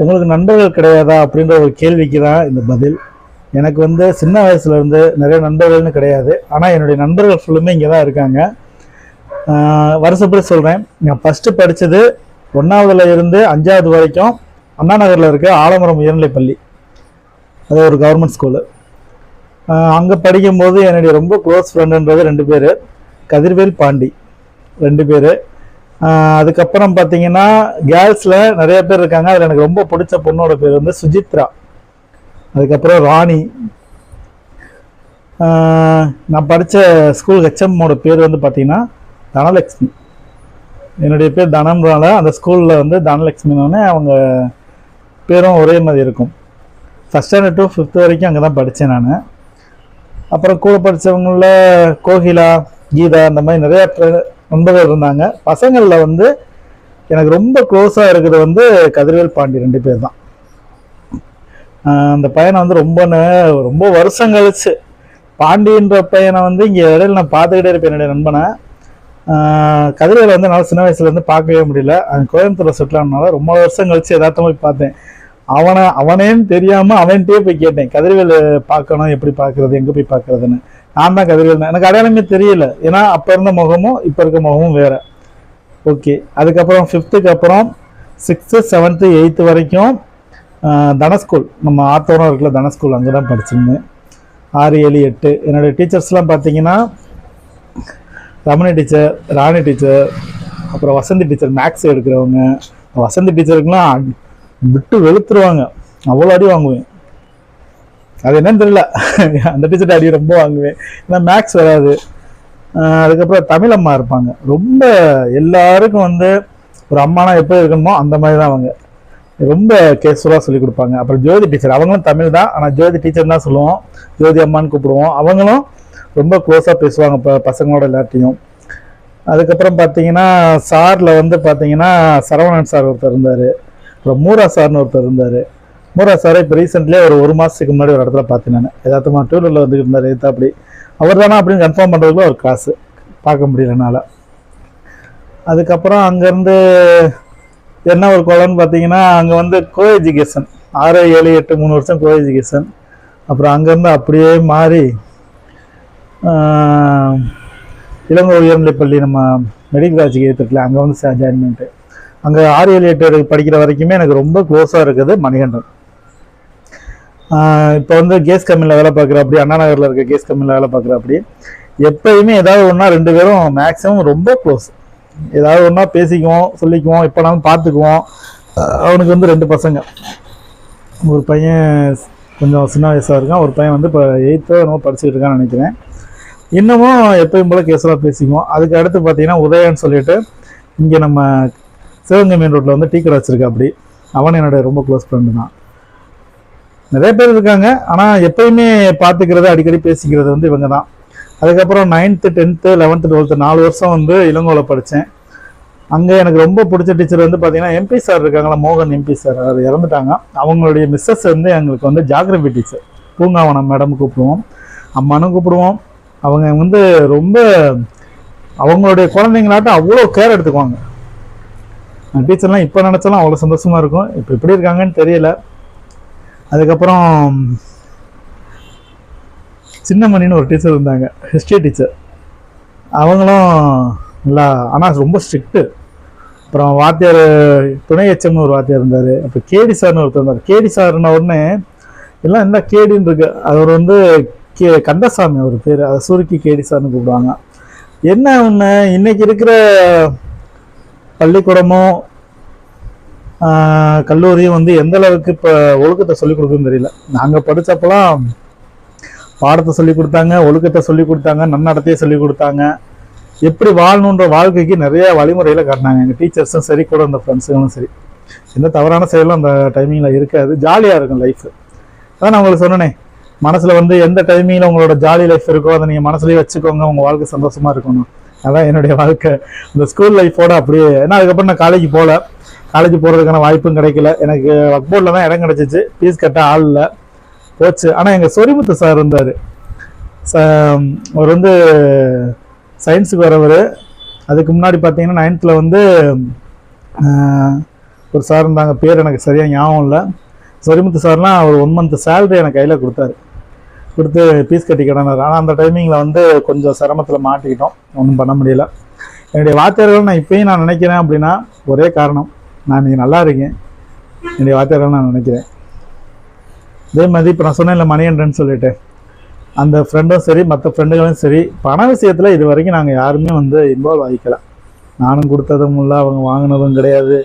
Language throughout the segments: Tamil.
உங்களுக்கு நண்பர்கள் கிடையாதா அப்படின்ற ஒரு கேள்விக்கு தான் இந்த பதில். எனக்கு வந்து சின்ன வயசுல இருந்து நிறைய நண்பர்கள்னு கிடையாது. ஆனால் என்னுடைய நண்பர்கள் ஃபுல்லுமே இங்கே தான் இருக்காங்க. வருஷப்படி சொல்கிறேன் நான் ஃபஸ்ட்டு படித்தது ஒன்றாவதுல இருந்து அஞ்சாவது வரைக்கும் அண்ணா நகரில் இருக்க ஆலமரம் உயர்நிலை பள்ளி அது ஒரு கவர்மெண்ட் ஸ்கூலு அங்கே படிக்கும்போது என்னுடைய ரொம்ப க்ளோஸ் ஃப்ரெண்டுன்றது ரெண்டு பேர். கதிர்வேல் பாண்டி ரெண்டு பேர். அதுக்கப்புறம் பார்த்தீங்கன்னா கேர்ள்ஸில் நிறைய பேர் இருக்காங்க. அதில் எனக்கு ரொம்ப பிடிச்ச பொண்ணோட பேர் வந்து சுஜித்ரா. அதுக்கப்புறம் ராணி. நான் படித்த ஸ்கூல் ஹெச்எம்மோட பேர் வந்து பார்த்தீங்கன்னா தனலக்ஷ்மி. என்னுடைய பேர் தனம்னால அந்த ஸ்கூலில் வந்து தனலக்ஷ்மின்னு அவங்க பேரும் ஒரே மாதிரி இருக்கும். ஃபஸ்ட் ஸ்டாண்டர்ட் டு ஃபிஃப்த் வரைக்கும் அங்கே தான் படித்தேன் நான். அப்புறம் கூட படித்தவங்களில் கோகிலா கீதா அந்த மாதிரி நிறைய friend- நண்பர்கள் இருந்தாங்க. பசங்களில் வந்து எனக்கு ரொம்ப க்ளோஸாக இருக்கிறது வந்து கதிர்வேல் பாண்டி ரெண்டு பேர் தான். அந்த பையனை வந்து ரொம்ப ரொம்ப வருஷம் கழிச்சு பாண்டின்ற பையனை வந்து இங்கே இடையில நான் பார்த்துக்கிட்டே இருப்பேன் என்னுடைய நண்பனை. ஆஹ் வந்து என்னால் சின்ன வயசுலேருந்து பார்க்கவே முடியல. அவன் கோயம்புத்தூரில் சுற்றுலானால ரொம்ப வருஷம் கழிச்சு எதார்த்தம் போய் பார்த்தேன். அவனை அவனேன்னு தெரியாமல் அவன்கிட்டயே போய் கேட்டேன் கதிர்வேல் பார்க்கணும் எப்படி பார்க்கறது எங்கே போய் பார்க்கறதுன்னு. நான் தான் கதிர்வேல் எனக்கு அடையாளமே தெரியல. ஏன்னா அப்போ இருந்த முகமும் இப்போ இருக்க முகமும் வேறு. ஓகே அதுக்கப்புறம் ஃபிஃப்த்துக்கு அப்புறம் சிக்ஸ்த்து செவன்த்து எயித்து வரைக்கும் தனஸ்கூல். நம்ம ஆத்தோரம் இருக்குல்ல தனஸ்கூல் அங்கே தான் படிச்சிருந்தேன். ஆறு ஏழு எட்டு. என்னுடைய டீச்சர்ஸ்லாம் பார்த்தீங்கன்னா ரமணி டீச்சர் ராணி டீச்சர் அப்புறம் வசந்தி டீச்சர் மேக்ஸ் எடுக்கிறவங்க. வசந்தி டீச்சருக்குலாம் விட்டு வெளுத்துருவாங்க. அவ்வளோ அடி வாங்குவேன். அது என்னன்னு தெரியல. அந்த டீச்சர் அடி ரொம்ப வாங்குவேன். ஏன்னா மேக்ஸ் வராது. அதுக்கப்புறம் தமிழ் அம்மா இருப்பாங்க. ரொம்ப எல்லாருக்கும் வந்து ஒரு அம்மானா எப்படி இருக்கணுமோ அந்த மாதிரி தான் அவங்க. ரொம்ப கேஷுவலாக சொல்லி கொடுப்பாங்க. அப்புறம் ஜோதி டீச்சர் அவங்களும் தமிழ் தான். ஆனால் ஜோதி டீச்சர் தான் சொல்லுவோம். ஜோதி அம்மான்னு கூப்பிடுவோம். அவங்களும் ரொம்ப க்ளோஸாக பேசுவாங்க இப்போ பசங்களோட எல்லாத்தையும் அதுக்கப்புறம் பார்த்தீங்கன்னா சாரில் வந்து பார்த்தீங்கன்னா சரவணன் சார் ஒருத்தர் இருந்தார். அப்புறம் மூரா சார்னு ஒருத்தர் இருந்தார். மூரா சாரை இப்போ ரீசெண்ட்லேயே ஒரு ஒரு மாதத்துக்கு முன்னாடி ஒரு இடத்துல பார்த்தேன் நான். எதாத்தமாக டூ வீலரில் வந்துட்டு இருந்தார் எதாப்படி அவர் தானா அப்படின்னு கன்ஃபார்ம் பண்ணுறதுக்குள்ள ஒரு காசு பார்க்க முடியலனால அதுக்கப்புறம் அங்கேருந்து என்ன ஒரு குளம்னு பார்த்தீங்கன்னா அங்கே வந்து கோ எஜுகேஷன் ஆறு ஏழு எட்டு மூணு வருஷம் கோ எஜுகேஷன் அப்புறம் அங்கேருந்து அப்படியே மாறி இளங்கோ உயர்நிலைப் பள்ளி நம்ம மெடிக்கல் காலேஜுக்கு ஏற்றுக்கல அங்கே வந்து ஜாயின் பண்ணிட்டு. அங்கே ஆறு ஏழு எட்டு படிக்கிற வரைக்குமே எனக்கு ரொம்ப க்ளோஸாக இருக்குது மணிகண்டன். இப்போ வந்து கேஸ் கம்பெனியில் வேலை பார்க்குற அப்படி அண்ணா நகரில் இருக்க கேஸ் கம்பெனியில் வேலை பார்க்குற அப்படி எப்பயுமே ஏதாவது ஒன்றா ரெண்டு பேரும் மேக்ஸிமம் ரொம்ப க்ளோஸ் ஏதாவது ஒன்றா பேசிக்குவோம் சொல்லிக்குவோம் எப்போனாலும் பார்த்துக்குவோம் அவனுக்கு வந்து ரெண்டு பசங்க. ஒரு பையன் கொஞ்சம் சின்ன வயசாக இருக்கான் ஒரு பையன் வந்து இப்போ எயித்தோ என்னமோ படிச்சுட்டு இருக்கான்னு நினைக்கிறேன். இன்னமும் எப்பயும் போல் கேஸ்லாம் பேசிக்குவோம். அதுக்கு அடுத்து பார்த்தீங்கன்னா உதயன்னு சொல்லிட்டு இங்கே நம்ம சிவகங்கை மெயின் ரோட்டில் வந்து டீ கடை அப்படி அவன் என்னோட ரொம்ப க்ளோஸ் ஃப்ரெண்டு தான். நிறைய பேர் இருக்காங்க. ஆனால் எப்பயுமே பார்த்துக்கிறது அடிக்கடி பேசிக்கிறது வந்து இவங்க தான் அதுக்கப்புறம் நைன்த்து டென்த்து லெவன்த்து டுவெல்த்து நாலு வருஷம் வந்து இளங்கோவில் படித்தேன் அங்கே எனக்கு ரொம்ப பிடிச்ச டீச்சர் வந்து பார்த்தீங்கன்னா எம்பி சார் இருக்காங்களா மோகன் எம்பி சார் அவர் இறந்துட்டாங்க. அவங்களுடைய மிஸ்ஸஸ் வந்து எங்களுக்கு வந்து ஜாகிரபி டீச்சர் பூங்காவனம் மேடம் கூப்பிடுவோம். அம்மானும் கூப்பிடுவோம். அவங்க வந்து ரொம்ப அவங்களுடைய குழந்தைங்களாட்டம் அவ்வளோ கேர் எடுத்துக்குவாங்க. டீச்சர்லாம் இப்போ நினச்சாலும் அவ்வளோ சந்தோஷமாக இருக்கும். இப்போ எப்படி இருக்காங்கன்னு தெரியல. அதுக்கப்புறம் சின்னமணின்னு ஒரு டீச்சர் இருந்தாங்க. ஹிஸ்ட்ரி டீச்சர் அவங்களும் நல்லா ஆனால் ரொம்ப ஸ்ட்ரிக்ட்டு அப்புறம் வாத்தியார் துணை எச்சம்னு ஒரு வாத்தியார் இருந்தார். அப்புறம் கேடி சார்னு ஒருத்தர் இருந்தார். கேடி சார்ன உடனே எல்லாம் என்ன கேடின்னு இருக்கு. அவர் வந்து கே கந்தசாமி அவர் பேர். அதை சுருக்கி கேடி சார்னு கூப்பிடுவாங்க. என்ன ஒன்று இன்னைக்கு இருக்கிற பள்ளிக்கூடமும் கல்லூரியும் வந்து எந்த அளவுக்கு இப்போ ஒழுக்கத்தை சொல்லிக் கொடுக்குன்னு தெரியல. நாங்கள் படித்தப்பெல்லாம் பாடத்தை சொல்லிக் கொடுத்தாங்க ஒழுக்கத்தை சொல்லிக் கொடுத்தாங்க நன்னடத்தையை சொல்லிக் கொடுத்தாங்க. எப்படி வாழணுன்ற வாழ்க்கைக்கு நிறைய வழிமுறையில் காட்டினாங்க. எங்கள் டீச்சர்ஸும் சரி கூட அந்த ஃப்ரெண்ட்ஸுங்களும் சரி. எந்த தவறான செயலும் அந்த டைமிங்கில் இருக்காது. ஜாலியாக இருக்கும் லைஃப் அதான் நான் உங்களுக்கு சொன்னேனே மனசில் வந்து எந்த டைமிங்கில் உங்களோட ஜாலி லைஃப் இருக்கோ அதை நீங்கள் மனசுலேயே வச்சுக்கோங்க உங்கள் வாழ்க்கை சந்தோஷமாக இருக்கணும். அதான் என்னுடைய வாழ்க்கை. இந்த ஸ்கூல் லைஃபோட அப்படியே ஏன்னா அதுக்கப்புறம் நான் காலேஜ் போகல காலேஜ் போகிறதுக்கான வாய்ப்பும் கிடைக்கல. எனக்கு ஒர்க் போர்டில் தான் இடம் கிடச்சிச்சு. ஃபீஸ் கட்ட ஆள் இல்லை. போச்சு. ஆனால் எங்கள் சொரிமுத்து சார் இருந்தார். அவர் வந்து சயின்ஸுக்கு வரவர். அதுக்கு முன்னாடி பார்த்தீங்கன்னா நைன்த்தில் வந்து ஒரு சார் இருந்தாங்க. பேர் எனக்கு சரியாக ஞாபகம் இல்லை. சொரிமுத்து சார்லாம் அவர் ஒன் மந்த் சேலரி எனக்கு கையில் கொடுத்தாரு. கொடுத்து பீஸ் கிடந்தார். ஆனால் அந்த டைமிங்கில் வந்து கொஞ்சம் சிரமத்தில் மாட்டிக்கிட்டோம். ஒன்றும் பண்ண முடியல. என்னுடைய வாத்தியார்கள் நான் இப்பயும் நான் நினைக்கிறேன் அப்படின்னா ஒரே காரணம். நான் இன்னைக்கு நல்லா இருக்கேன். என்னுடைய வாத்தியார்கள் நான் நினைக்கிறேன். இதே மாதிரி இப்போ நான் சொன்னேன் இல்லை மணிகண்டன் சொல்லிட்டு. அந்த ஃப்ரெண்டும் சரி மற்ற ஃப்ரெண்டுகளும் சரி பண விஷயத்தில் இது வரைக்கும் நாங்கள் யாருமே வந்து இன்வால்வ் ஆகிக்கல நானும் கொடுத்ததும் இல்லை அவங்க வாங்கினதும் கிடையாது.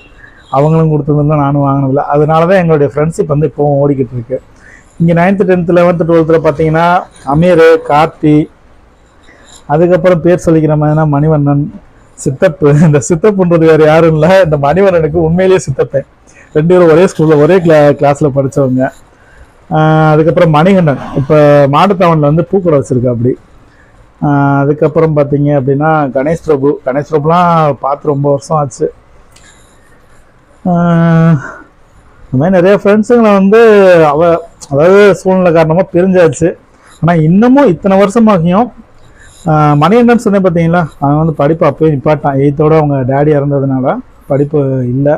அவங்களும் கொடுத்ததும் இல்லை நானும் வாங்கினதில்ல. அதனால தான் எங்களுடைய ஃப்ரெண்ட்ஷிப் வந்து இப்போவும் ஓடிக்கிட்டு இருக்கு. இங்கே நைன்த்து டென்த்து லெவன்த்து டுவெல்த்தில் பார்த்தீங்கன்னா அமீர் கார்த்தி அதுக்கப்புறம் பேர் சொல்லிக்கிற மாதிரினா மணிவண்ணன் சித்தப்பு. இந்த சித்தப்புன்றது வேறு யாரும் இல்லை. இந்த மணிவரனுக்கு உண்மையிலேயே சித்தப்பேன் ரெண்டு பேரும் ஒரே ஸ்கூலில் ஒரே கிளா கிளாஸில் படித்தவங்க அதுக்கப்புறம் மணிகண்டன். இப்போ மாட்டுத்தாவணில் வந்து பூக்கடை வச்சுருக்கா அப்படி. அதுக்கப்புறம் பார்த்தீங்க அப்படின்னா கணேஷ் பிரபு. கணேஷ் பிரபுலாம் பார்த்து ரொம்ப வருஷம் ஆச்சு. இந்த மாதிரி நிறைய ஃப்ரெண்ட்ஸுங்களை வந்து அவ அதாவது சூழ்நிலை காரணமாக பிரிஞ்சாச்சு. ஆனால் இன்னமும் இத்தனை வருஷமாகியும் மணிகண்டன் சொன்னேன் பார்த்தீங்களா அவன் வந்து படிப்பு அப்போயே நிப்பாட்டான். எயித்தோடு அவங்க டேடி இறந்ததுனால படிப்பு இல்லை.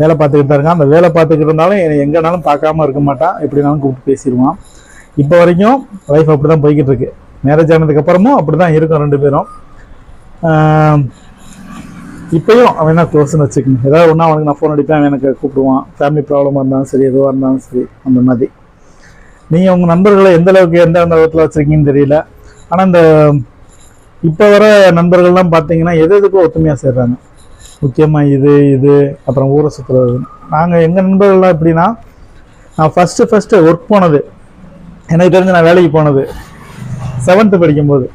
வேலை பார்த்துக்கிட்டு தான் இருக்கான். அந்த வேலை பார்த்துக்கிட்டு இருந்தாலும் என்னை எங்கேனாலும் பார்க்காம இருக்க மாட்டான். எப்படினாலும் கூப்பிட்டு பேசிடுவான். இப்போ வரைக்கும் லைஃப் அப்படி தான் போய்கிட்டு இருக்கு. மேரேஜ் ஆனதுக்கப்புறமும் அப்படி தான் இருக்கும் ரெண்டு பேரும். இப்போயும் அவன் என்ன க்ளோஸ்னு வச்சுக்கணும். ஏதாவது ஒன்றா அவனுக்கு நான் ஃபோன் அடிப்பேன் அவன் எனக்கு கூப்பிடுவான். ஃபேமிலி ப்ராப்ளமாக இருந்தாலும் சரி எதுவாக இருந்தாலும் சரி அந்த மாதிரி. நீங்கள் உங்கள் நண்பர்களை எந்த அளவுக்கு எந்த எந்த விதத்தில் வச்சுருக்கீங்கன்னு தெரியல. ஆனால் இந்த இப்போ வர நண்பர்கள்லாம் பார்த்தீங்கன்னா எது எதுக்கும் ஒத்துமையாக சேர்றாங்க. முக்கியமாக இது இது அப்புறம் ஊரை சுற்றுறது நாங்கள் எங்கள் நண்பர்கள்லாம் எப்படின்னா நான் ஃபஸ்ட்டு ஃபஸ்ட்டு ஒர்க் போனது. எனக்கு தெரிஞ்சு நான் வேலைக்கு போனது. செவன்த்து படிக்கும்போது.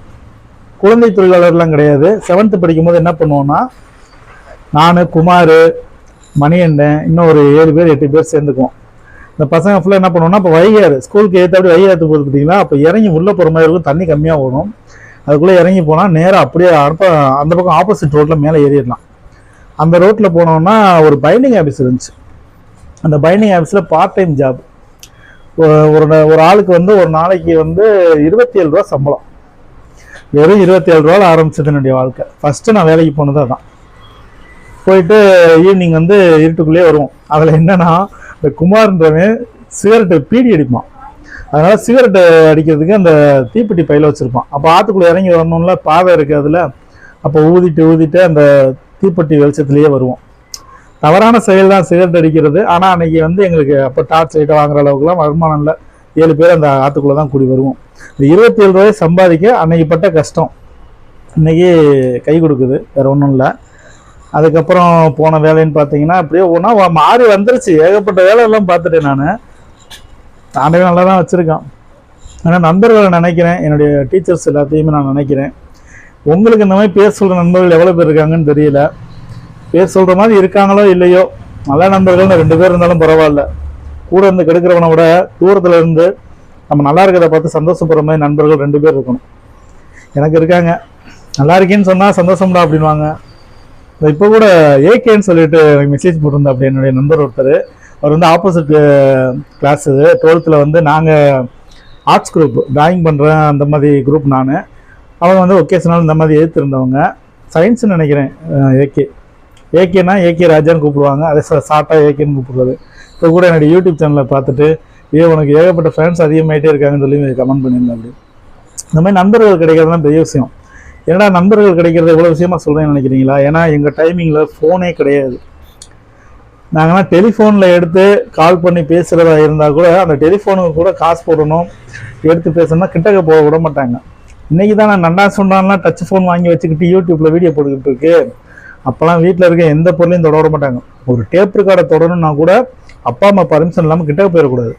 குழந்தை தொழிலாளர்லாம் கிடையாது. செவன்த்து படிக்கும்போது என்ன பண்ணுவோம்னா நான் குமார் மணிகண்டன் இன்னும் ஒரு ஏழு பேர் எட்டு பேர் சேர்ந்துக்குவோம். இந்த பசங்க ஃபுல்லாக என்ன பண்ணுவோம்னா இப்போ வைகாறு ஸ்கூலுக்கு ஏற்றபடி வைகாத்து போகுது பார்த்தீங்களா அப்போ இறங்கி உள்ளே போகிற மாதிரி இருக்கும். தண்ணி கம்மியாக ஓடும். அதுக்குள்ளே இறங்கி போனால் நேராக அப்படியே அடுப்ப அந்த பக்கம் ஆப்போசிட் ரோட்டில் மேலே ஏறிடலாம். அந்த ரோட்டில் போனோம்னா ஒரு பைண்டிங் ஆஃபீஸ் இருந்துச்சு. அந்த பைண்டிங் ஆஃபீஸில் பார்ட் டைம் ஜாப் ஒரு ஒரு ஆளுக்கு வந்து ஒரு நாளைக்கு வந்து இருபத்தி ஏழு ரூபா சம்பளம். வெறும் இருபத்தி ஏழு ரூபாவில் ஆரம்பிச்சது என்னுடைய வாழ்க்கை. ஃபஸ்ட்டு நான் வேலைக்கு போனது அதான். போயிட்டு ஈவினிங் வந்து இருட்டுக்குள்ளேயே வருவோம். அதில் என்னென்னா இந்த குமார்ன்றவன் சிகரெட்டு பீடி அடிப்பான். அதனால் சிகரெட்டு அடிக்கிறதுக்கு அந்த தீப்பெட்டி பையில் வச்சுருப்பான். அப்போ ஆற்றுக்குள்ளே இறங்கி வரணும்ல பாதை இருக்குது அதில். அப்போ ஊதிட்டு ஊதிட்டு அந்த தீப்பெட்டி வெளிச்சத்துலேயே வருவோம். தவறான செயல் தான் சிகரெட் அடிக்கிறது. ஆனால் அன்னைக்கு வந்து எங்களுக்கு அப்போ டார்ச் லைட்டை வாங்குற அளவுக்குலாம் வருமானம் இல்லை. ஏழு பேர் அந்த ஆற்றுக்குள்ளே தான் கூடி வருவோம். இந்த இருபத்தி ஏழு ரூபாய் சம்பாதிக்க அன்னைக்கு பட்ட கஷ்டம். இன்னைக்கு கை கொடுக்குது. வேற ஒன்றும் இல்லை. அதுக்கப்புறம் போன வேலைன்னு பார்த்தீங்கன்னா அப்படியே ஒன்றா மாறி வந்துருச்சு. ஏகப்பட்ட வேலையெல்லாம் பார்த்துட்டேன் நான். ஆண்டவே நல்லா தான் வச்சுருக்கான். ஆனால் நண்பர்களை நினைக்கிறேன். என்னுடைய டீச்சர்ஸ் எல்லாத்தையுமே நான் நினைக்கிறேன். உங்களுக்கு இந்த மாதிரி பேர் சொல்கிற நண்பர்கள் எவ்வளோ பேர் இருக்காங்கன்னு தெரியல. பேர் சொல்கிற மாதிரி இருக்காங்களோ இல்லையோ நல்ல நண்பர்கள்னு ரெண்டு பேர் இருந்தாலும் பரவாயில்ல. கூட இருந்து கெடுக்கிறவனை விட தூரத்தில் இருந்து நம்ம நல்லா இருக்கிறத பார்த்து சந்தோஷப்படுற மாதிரி நண்பர்கள் ரெண்டு பேர் இருக்கணும். எனக்கு இருக்காங்க. நல்லா இருக்கேன்னு சொன்னால் சந்தோஷம்டா அப்படின்வாங்க இப்போ கூட ஏகேன்னு சொல்லிட்டு எனக்கு மெசேஜ் போட்டிருந்தா அப்படி என்னுடைய நண்பர் ஒருத்தர். அவர் வந்து ஆப்போசிட் கிளாஸ் இது. டுவெல்த்தில் வந்து நாங்கள் ஆர்ட்ஸ் குரூப் டிராயிங் பண்ணுறேன் அந்த மாதிரி குரூப் நான். அவங்க வந்து ஒகேஷனல் இந்த மாதிரி எழுத்துருந்தவங்க சயின்ஸ்னு நினைக்கிறேன் ஏகே ஏகேனா ஏகே ராஜான்னு கூப்பிடுவாங்க. அதே ஷார்ட்டாக ஏகேன்னு கூப்பிடுறது. இப்போ கூட என்னுடைய யூடியூப் சேனலை பார்த்துட்டு ஏ உனக்கு ஏகப்பட்ட ஃப்ரெண்ட்ஸ் அதிகமாகிட்டே இருக்காங்கன்னு சொல்லி கமெண்ட் பண்ணியிருந்தேன் அப்படி இந்த மாதிரி நண்பர்கள் கிடைக்கிறது தான் பெரிய விஷயம். ஏன்னா நண்பர்கள் கிடைக்கிறது எவ்வளோ விஷயமா சொல்கிறேன்னு நினைக்கிறீங்களா? ஏன்னா எங்கள் டைமிங்கில் ஃபோனே கிடையாது. நாங்கள்லாம் டெலிஃபோனில் எடுத்து கால் பண்ணி பேசுகிறதா இருந்தால் கூட அந்த டெலிஃபோனுக்கு கூட காசு போடணும். எடுத்து பேசணும்னா கிட்டக்க போக விட மாட்டாங்க. இன்றைக்கி தான் நான் நண்டா சொன்னான்லாம் டச் ஃபோன் வாங்கி வச்சுக்கிட்டு யூடியூப்பில் வீடியோ போட்டுக்கிட்டு இருக்கு. அப்போல்லாம் வீட்டில் இருக்க எந்த பொருளையும் தொட விட மாட்டாங்க. ஒரு டேப் ரெக்கார்டை தொடணும்னா கூட அப்பா அம்மா பர்மிஷன் இல்லாமல் கிட்டக்க போயிடக்கூடாது.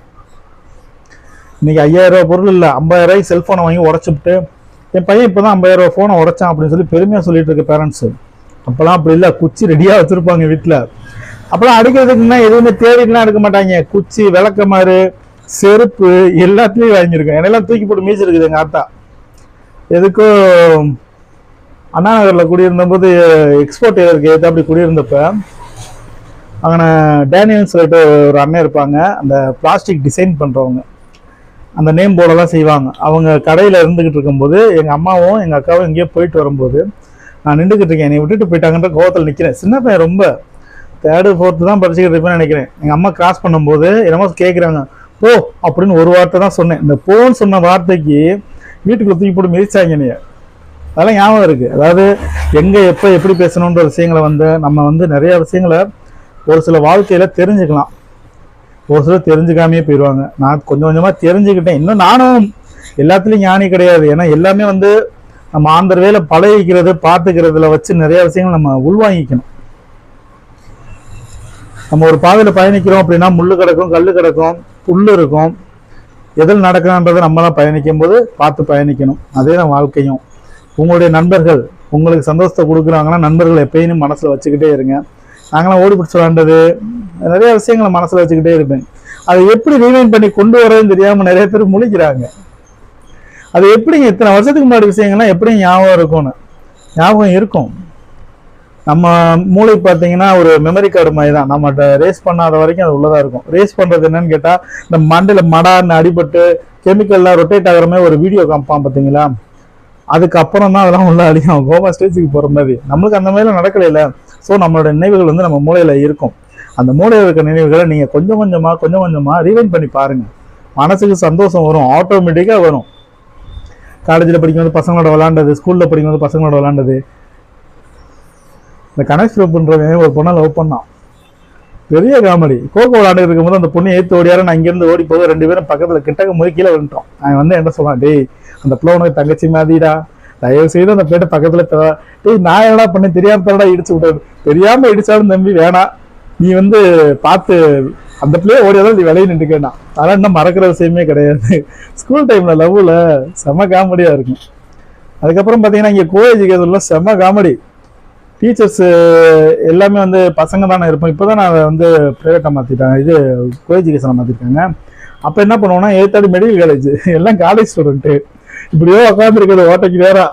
இன்றைக்கி ஐயாயிரம் ரூபா பொருள் இல்லை ஐம்பதாயிரம் செல்ஃபோனை வாங்கி உடச்சிட்டு என் பையன் இப்போ தான் ஐம்பதாயிரம் ஃபோனை உடச்சான் அப்படின்னு சொல்லி பெருமையாக சொல்லிட்டு இருக்க பேரண்ட்ஸு அப்போல்லாம் அப்படி இல்லை குச்சி ரெடியாக வச்சுருப்பாங்க வீட்டில் அப்போல்லாம் அடிக்கிறதுக்குன்னா எதுவுமே தேடிட்டுலாம் எடுக்க மாட்டாங்க. குச்சி விளக்கமாறு செருப்பு எல்லாத்துலேயும் வாங்கியிருக்கேன். என்னெல்லாம் தூக்கி போட்டு மீச்சிருக்குது எங்கள் ஆத்தா. எதுக்கும் அண்ணா நகரில் குடியிருந்தபோது எக்ஸ்போர்ட் ஏருக்கு ஏற்ற அப்படி குடியிருந்தப்ப அங்கே டேனியல்ஸ் சொல்லிட்டு ஒரு அண்ணன் இருப்பாங்க. அந்த பிளாஸ்டிக் டிசைன் பண்ணுறவங்க அந்த நேம் போர்டெல்லாம் செய்வாங்க. அவங்க கடையில் இருந்துக்கிட்டு இருக்கும்போது எங்கள் அம்மாவும் எங்கள் அக்காவும் எங்கேயோ போயிட்டு வரும்போது நான் நின்றுக்கிட்டு இருக்கேன். என்னை விட்டுட்டு போயிட்டாங்கன்ற கோவத்தில் நிற்கிறேன் சின்ன பையன் ரொம்ப தேர்டு ஃபோர்த்து தான் படிச்சுக்கிட்டு இருப்பேன்னு நினைக்கிறேன். எங்கள் அம்மா கிராஸ் பண்ணும்போது என்னமோ கேட்குறாங்க போ அப்படின்னு ஒரு வார்த்தை தான் சொன்னேன். இந்த போன்னு சொன்ன வார்த்தைக்கு வீட்டுக்குள்ள தூக்கி போட்டு மிதிச்சாங்க நீ அதெல்லாம் ஞாபகம் இருக்குது அதாவது எங்கே எப்போ எப்படி பேசணுன்ற விஷயங்களை வந்து நம்ம வந்து நிறைய விஷயங்களை ஒரு சில வாழ்க்கையில் தெரிஞ்சுக்கலாம். ஒரு சிலர் தெரிஞ்சுக்காமையே போயிடுவாங்க நான் கொஞ்சம் கொஞ்சமாக தெரிஞ்சுக்கிட்டேன். இன்னும் நானும் எல்லாத்துலேயும் ஞானி கிடையாது. ஏன்னா எல்லாமே வந்து நம்ம ஆந்தர் வேலை பழகிக்கிறது பார்த்துக்கிறதுல வச்சு நிறைய விஷயங்கள் நம்ம உள்வாங்கிக்கணும். நம்ம ஒரு பாதையில் பயணிக்கிறோம் அப்படின்னா முள் கிடக்கும் கல் கிடக்கும் புல் இருக்கும். எதில் நடக்கணுன்றதை நம்ம தான் பயணிக்கும் போது பார்த்து பயணிக்கணும். அதே தான் வாழ்க்கையும். உங்களுடைய நண்பர்கள் உங்களுக்கு சந்தோஷத்தை கொடுக்குறாங்கன்னா நண்பர்கள் எப்பயும் மனசில் வச்சுக்கிட்டே இருங்க. நாங்களாம் ஓடி பிடிச்சி விளாண்டது. நிறைய விஷயங்களை மனசில் வச்சுக்கிட்டே இருப்பேன். அதை எப்படி ரீவைன் பண்ணி கொண்டு வரதுன்னு தெரியாமல் நிறைய பேர் முழிக்கிறாங்க. அது எப்படிங்க? இத்தனை வருஷத்துக்கு முன்னாடி விஷயங்கள்லாம் எப்படி ஞாபகம் இருக்கும்னு. ஞாபகம் இருக்கும். நம்ம மூளை பார்த்தீங்கன்னா ஒரு மெமரி கார்டு மாதிரி தான் நம்ம ரேஸ் பண்ணாத வரைக்கும் அது உள்ளதாக இருக்கும். ரேஸ் பண்ணுறது என்னன்னு கேட்டால் இந்த மண்டையில் மடான்னு அடிபட்டு கெமிக்கல்லாம் ரொட்டேட் ஆகிற மாதிரி ஒரு வீடியோ காமிப்பான் பார்த்தீங்களா? அதுக்கப்புறம் தான் அதெல்லாம் உள்ள அடிக்கும். கோமா ஸ்டேஜுக்கு போகிற மாதிரி. நம்மளுக்கு அந்த மாதிரிலாம் நடக்கலையில. ஸோ நம்மளோட நினைவுகள் வந்து நம்ம மூளையில் இருக்கும். அந்த மூளையில் இருக்க நினைவுகளை நீங்கள் கொஞ்சம் கொஞ்சமாக கொஞ்சம் கொஞ்சமாக ரீவைண்ட் பண்ணி பாருங்கள் மனசுக்கு சந்தோஷம் வரும். ஆட்டோமேட்டிக்காக வரும். காலேஜில் படிக்கும்போது பசங்களோட விளாண்டது ஸ்கூலில் படிக்கும்போது பசங்களோட விளாண்டது இந்த கணேஷ் பண்ணுறவன் ஒரு பொண்ணை லவ் பண்ணான். பெரிய காமெடி கோகோ விளாண்டு இருக்கும்போது அந்த பொண்ணு ஏற்று ஓடியார நான் இங்கேருந்து ஓடி போக ரெண்டு பேரும் பக்கத்தில் கிட்டக்க போய் கீழே விழுந்துட்டோம். அவன் வந்து என்ன சொல்றான்? டேய் அந்த பிள்ளை உனக்கு தங்கச்சி மாதிரிடா. தயவு செய்து அந்த பிளேட்டை பக்கத்துல தர டேய் நான் என்னடா பண்ண தெரியாம தரடா இடிச்சு விட்டாரு தெரியாம இடிச்சாலும் தம்பி வேணாம். நீ வந்து பார்த்து அந்த பிள்ளைய ஓடியாதான் நீ விலையை நின்றுக்கேண்ணா அதெல்லாம் இன்னும் மறக்கிற விஷயமே கிடையாது. ஸ்கூல் டைம்ல லவ்ல செம காமெடியா இருக்கும். அதுக்கப்புறம் பார்த்தீங்கன்னா இங்கே கோ எஜுகேஷன்ல செம காமெடி டீச்சர்ஸ் எல்லாமே வந்து பசங்க தானே இருப்போம். இப்போ தான் நான் வந்து ப்ரைவேட்டாக மாற்றிட்டாங்க இது கோ எஜுகேஷனை அப்போ என்ன பண்ணுவோம்னா ஏத்தாடி மெடிக்கல் காலேஜ் எல்லாம் காலேஜ் ஸ்டூடெண்ட்டு இப்படியோ உட்காந்துருக்கிறது ஓட்டைக்கு நேரம்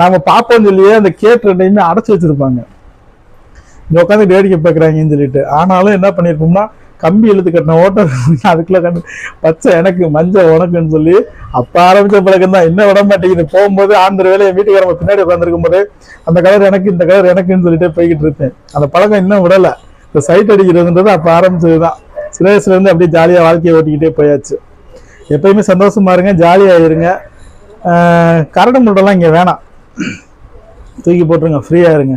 நாம பார்ப்போம் சொல்லியே அந்த கேட் ரெண்டையுமே அடைச்சி வச்சிருப்பாங்க. இங்க உட்காந்து வேடிக்கை பார்க்குறாங்கன்னு சொல்லிட்டு. ஆனாலும் என்ன பண்ணியிருப்போம்னா கம்பி இழுத்து கட்டின ஓட்டம் அதுக்குள்ள கண்டு பச்சை எனக்கு மஞ்சள் உனக்குன்னு சொல்லி அப்ப ஆரம்பிச்ச பழக்கம் தான் என்ன விட மாட்டேங்குது. போகும்போது ஆந்திர வேலையை வீட்டுக்காரங்க பின்னாடி உட்காந்துருக்கும் போது அந்த கலர் எனக்கு இந்த கலர் எனக்குன்னு சொல்லிட்டு போய்கிட்டு இருப்பேன். அந்த பழக்கம் இன்னும் விடல. இந்த சைட் அடிக்கிறதுன்றது அப்ப ஆரம்பிச்சதுதான். சில வயசுல இருந்து அப்படியே ஜாலியா வாழ்க்கையை ஓட்டிக்கிட்டே போயாச்சு. எப்பயுமே சந்தோஷமா இருங்க ஜாலியா இருங்க. கரடு முட்டெல்லாம் இங்கே வேணாம். தூக்கி போட்டுருங்க ஃப்ரீயாக இருங்க.